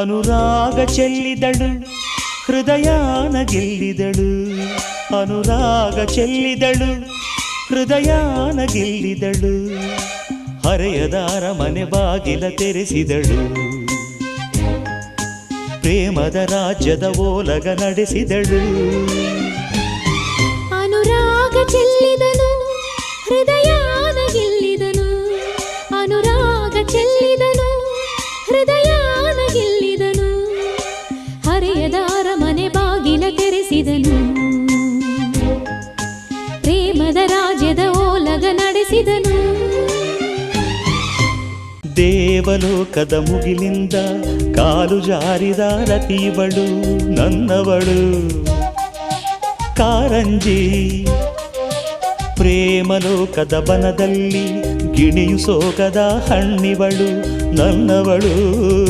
ಅನುರಾಗ ಚೆಲ್ಲಿದಳು, ಹೃದಯಾನ ಗೆಲ್ಲಿದಳು. ಅನುರಾಗ ಚೆಲ್ಲಿದಳು, ಹೃದಯಾನ ಗೆಲ್ಲಿದಳು. ಹರೆಯದಾರ ಮನೆ ಬಾಗಿಲ ತೆರೆಸಿದಳು. ಪ್ರೇಮದ ರಾಜ್ಯದ ಓಲಗ ನಡೆಸಿದಳು. ಅನುರಾಗ ಚೆಲ್ಲಿದನು ಹೃದಯಾನ ಗೆಲ್ಲಿದನು ರಾಜ್ಯದ ಓಲಗ ನಡೆಸಿದನು. ದೇವಲೋಕದ ಮುಗಿಲಿಂದ ಕಾಲು ಜಾರಿದ ರತಿವಳು ನನ್ನವಳು. ಕಾರಂಜಿ, ಪ್ರೇಮಲೋಕದ ಬನದಲ್ಲಿ ಗಿಣಿಯು ಸೋಗದ ಹಣ್ಣಿವಳು ನನ್ನವಳು.